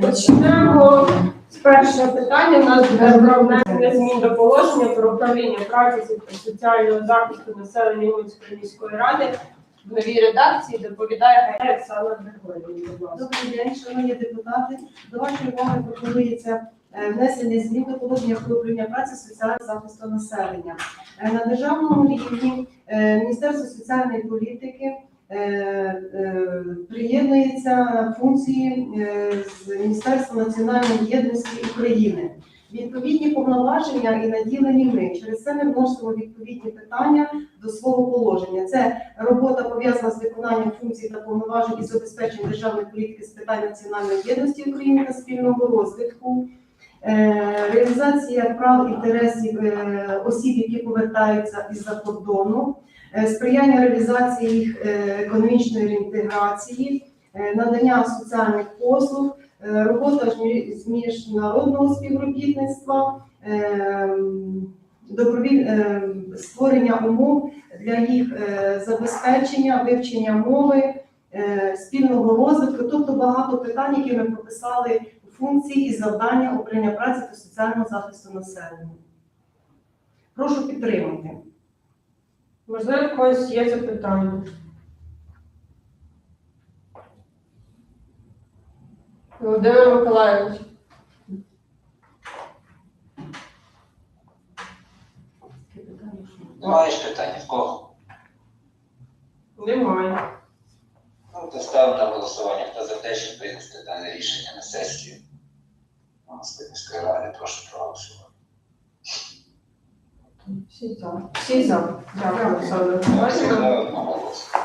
Почнемо з першого питання. У нас про внесення змін до положення про управління праці та соціального захисту населення Уманської міської ради. В новій редакції доповідає Гайда Оксана Григорівна. Добрий день, шановні депутати. До вашої уваги пропонується е, внесення змін до положення про управління праці соціального захисту населення. Е, На державному рівні е, Міністерство соціальної політики е, е, приєднується функції е, з Міністерства національної єдності України. Відповідні повноваження і наділені ми. Через це ми вносимо відповідні питання до свого положення. Це робота пов'язана з виконанням функцій та повноважень із забезпечення державної політики з питань національної єдності України та спільного розвитку, е, реалізація прав інтересів е, осіб, які повертаються із-за кордону, е, сприяння реалізації їх економічної реінтеграції, надання соціальних послуг, е, робота з міжнародного співробітництва. е, е, створення умов для їх е, забезпечення, вивчення мови, е, спільного розвитку, тобто багато питань, які ми прописали функції і завдання управління праці та соціального захисту населення. Прошу підтримати. Можливо, в когось є запитання. Володимир Миколаївич. Немає ж питання в кого? Немає. Ну, то ставимо на голосування. Хто за те, щоб винести дане рішення на сесію? Монастирської ради, прошу проголосувати. Всі за. Всі за. Дякую, Миколаївна. Це одного голосу.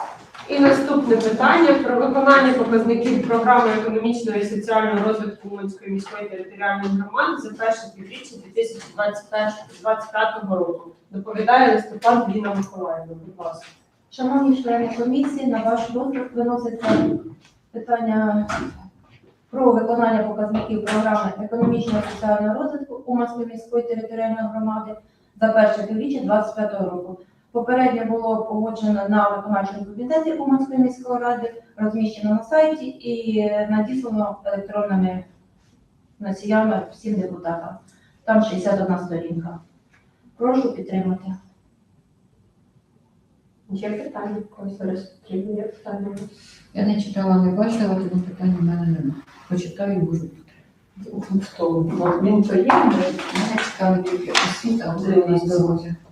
І наступне питання про виконання показників програми економічного і соціального розвитку Уманської міської територіальної громади за перше півріччя 2025 року. Доповідає листопад Ліна Миколаївна. Будь ласка. Шановні члени комісії, на ваш розгляд виноситься питання про виконання показників програми економічного і соціального розвитку Уманської міської територіальної громади за перше півріччя 2025 року. Попередньо було погоджено на виконавчому комітеті Уманської міської ради, розміщено на сайті і надіслано електронними носіями всім депутатам. Там 61 сторінка. Прошу підтримати. Є питання? Когось зараз потрібні є питання? Я не читала, не бачила, тому питань у мене нема. Почитаю і можу. Хто? Він то є? Мене цікавить тільки освіта, а охорона здоров'я. Так,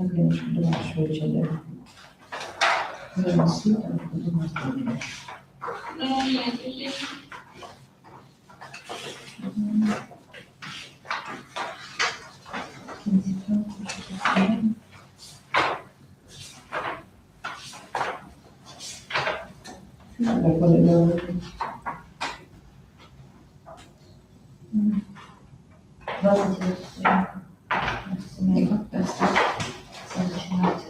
я ж думаю, швидше де. Де освіта, охорона здоров'я. Так, вони добре. Яка тест? Це починається.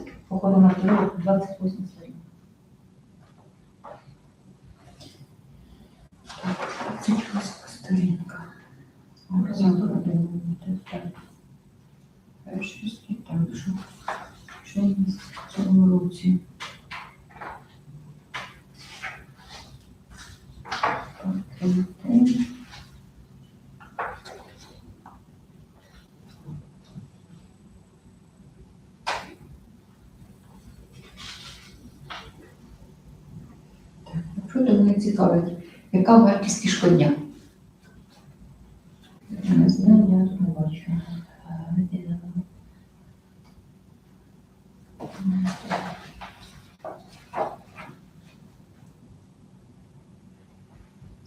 Походу на дорогу 28 сторін. Так, 28 сторінка. Образом Перший там що? Що в комітет. Що то мене цікавить? Яка вартість кишкодня? Я не знаю, я не бачу.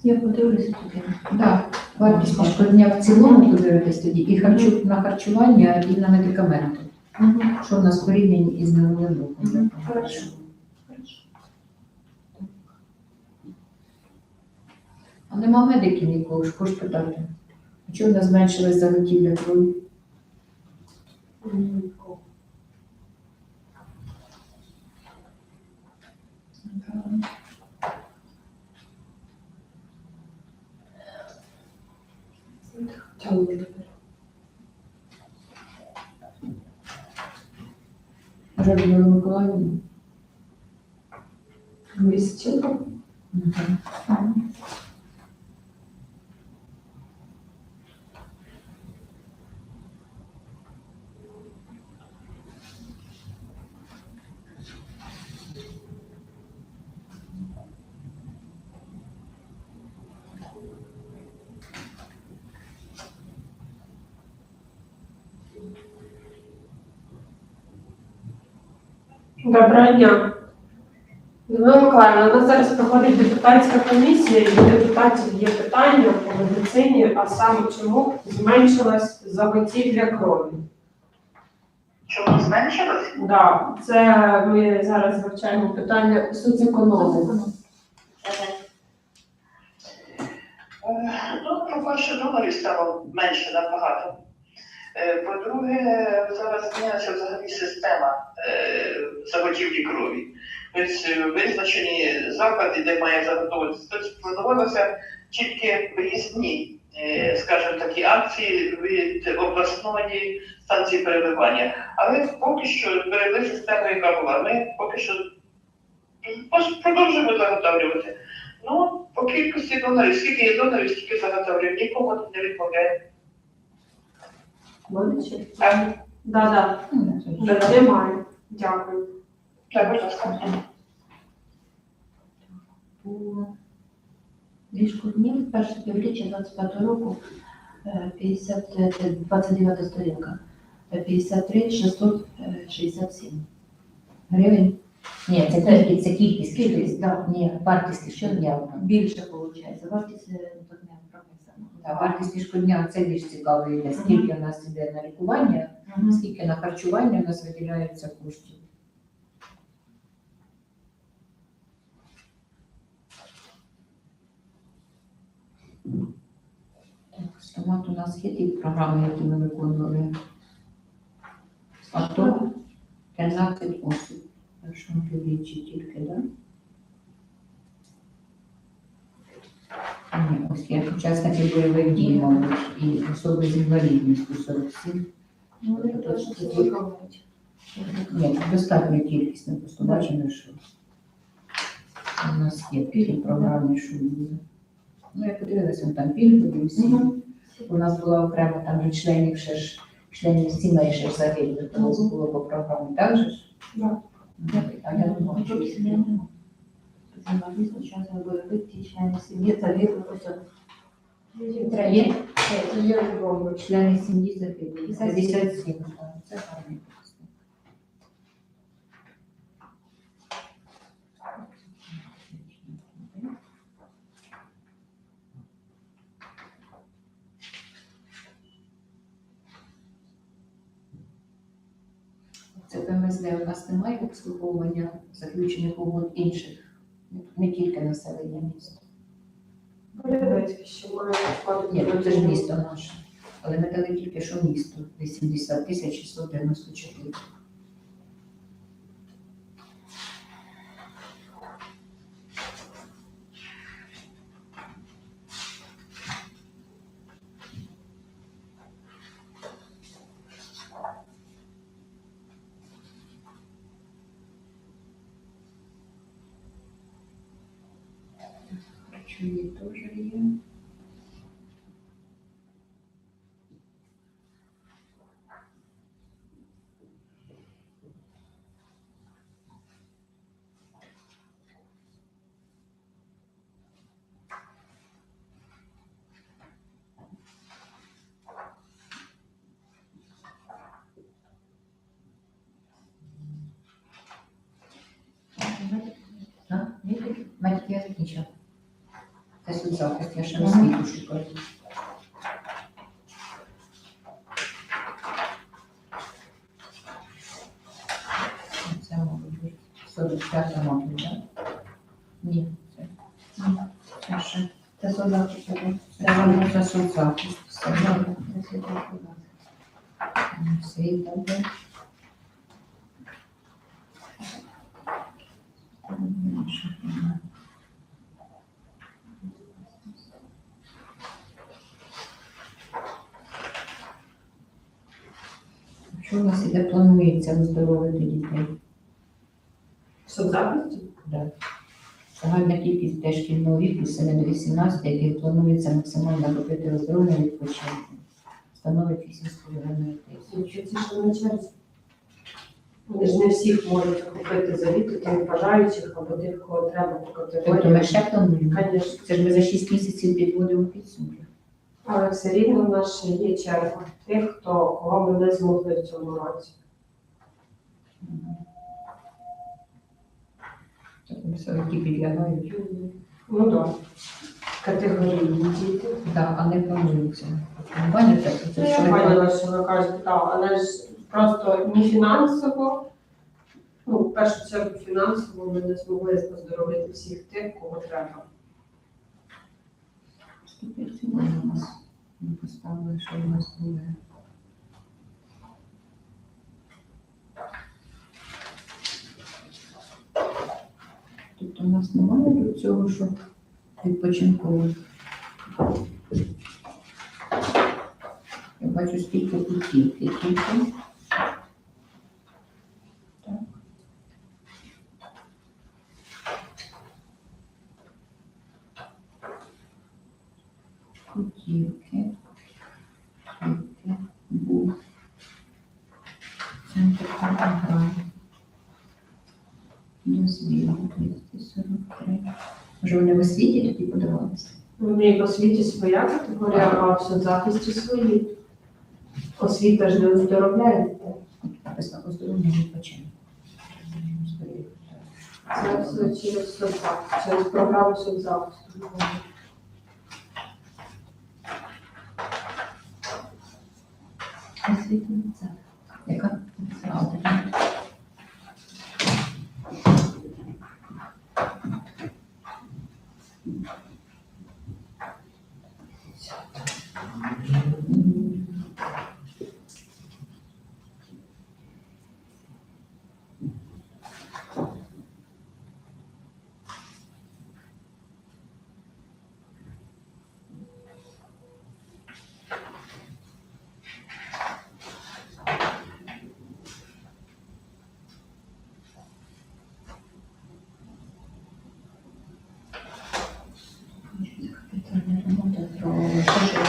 Я подивлюся туди. Так, вартість кишкодня в цілому подивитись тоді, і харчу, на харчування, і на медикаменти. Що в нас порівнянні із минулим роком. Мгм, Хорошо. А нема медиків нікого, ж хоч питати. А чого в нас зменшилась заготівля крові? Може, Людмила Миколаївна? Місячинка. Доброго дня. Людмила Миколаївна, у нас зараз проходить депутатська комісія, і у депутатів є питання по медицині, а саме чому зменшилась заготівля крові. Чому зменшилось? Да, це ми зараз вивчаємо питання соцекономіки. Е, Ну, по-перше, донорів стало менше набагато. Е, По-друге, зараз змінилася взагалі система е, заготівлі крові. Тобто е, визначені заклади, де має заготовитися, тобто планувалося тільки виїзні, скажімо такі, акції від обласної станції переливання. Але поки що берегли систему, яка була. Ми поки що продовжуємо заготовлювати. Ну, по кількості донорів, скільки є донорів, стільки заготовлюємо, нікому не відмовляємо. Так, Да, да. Немає. Дякую. так, будь ласка. Ліжку днів, перше півріччя 25 року, е, 50, е, це 29 сторінка, е, 53 667 гривень. Ні, це кількість, це кількість, кількість, Да. ні, вартість щодня. Більше виходить, вартість е, прописано. Вартість ліжкодня це більш цікаво йде. Скільки в нас йде на лікування, скільки на харчування у нас виділяється коштів. Так, стомат у нас є ті програми, які ми виконували. А то 13 осіб. Першому півріччі тільки, так? Да? Ні, ось є учасники бойових дій, мабуть, і особи з інвалідністю 47. Ну, вони точно виконують. Ні, це достатня кількість, ми просто бачимо, що у нас є такі програми, що буде. Ну, я подивилася, там пільгові всі. У нас була окремо там для членів ще ж, членів сімей ще ж загиблих, Мгм. було по програмі, так же ж? Ну, А я не бачу. Тут сім'ї нема. Журналіст, учасник бойових дій, члени сім'ї, загиблих, ось от. Є Є члени сім'ї загиблих. 57, це гарний. Це ПМСД у нас немає обслуговування заключених угод інших, не тільки населення міста. Полівецький ще має. Ні, ну це ж місто наше. Але ми дали тільки що місто 80 тисяч 694. Харчові теж є. А? Ні, Батьки я нічого. Це соцзахист, я ще освіту шукаю. Це мабуть бути 45 мабуть, так? Ні, це. Ні, це ще. Це солдати, це Це воно за соцзахист. Все, солдати. все і добре. Що у нас іде соцзахисті? Да. Загальна кількість шкільного віку 7 до 18, яких планується максимально робити оздоровлення відпочинку, становить 8,5 тисяч. Ці ж на черзі? Вони ж не всіх можуть купити за літо, тим бажаючих або тих, кого треба по Тобто ми ще плануємо. Звісно. Це ж ми за 6 місяців підводимо підсумки. Але все рівно в нас ще є черга тих, хто кого ми не змогли в цьому році. Тобто все, які підлягають. Ну так. Категорії діти. Так, а не планується. Нормально так? Це Я що поняла, що ви кажете, так, але ж просто не фінансово. Ну, в першу чергу фінансово ми не змогли оздоровити всіх тих, кого треба. Скільки сьогодні у нас ми поставили, що у нас буде? Тобто у нас немає до цього, що відпочинково. Я бачу, скільки путівки тільки. Так. Путівки. Може вони в освіті тоді подавалися? У неї в освіті своя категорія, а в соцзахисті свої. Освіта ж не оздоровляє дітей. Написано оздоровлення відпочинку. Це все через соцзахист, через програму соцзахисту. Освіта це. Яка? А, така.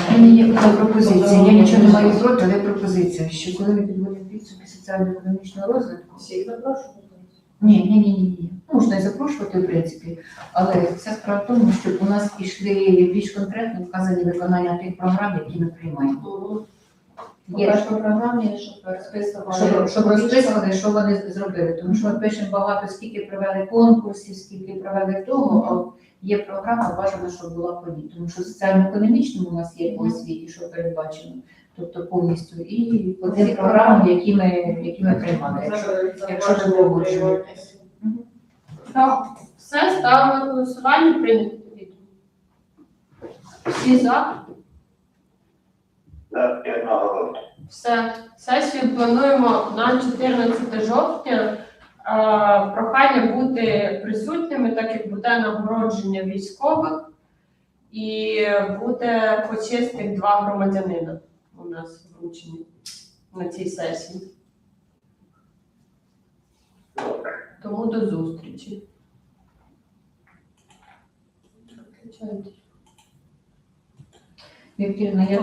У мене є пропозиція. Я нічого не маю проти, але пропозиція, що коли ми підводимо підсумки соціально-економічного розвитку, Всіх запрошую. ні, ні, ні, ні, ні. Можна і запрошувати, в принципі, але вся справа в тому, щоб у нас пішли більш конкретно вказані виконання тих програм, які ми приймаємо. По Є першій програмі, щоб розписували. щоб, щоб розписували, що вони зробили. Тому що ми пишемо багато, скільки провели конкурсів, скільки провели того, а от є програма, бажано, щоб була по. Тому що соціально-економічному у нас є по освіті, що передбачено, тобто повністю, і по тим програмам, які ми, які ми приймали. Якщо, якщо. Мгм. Так, все ставимо на голосування, прийняти відео. Всі за. Наголошую. Все, сесію плануємо на 14 жовтня. Е, Прохання бути присутніми, так як буде нагородження військових, і буде почесних два громадянина у нас вручені на цій сесії. Тому до зустрічі. Вікторівна, я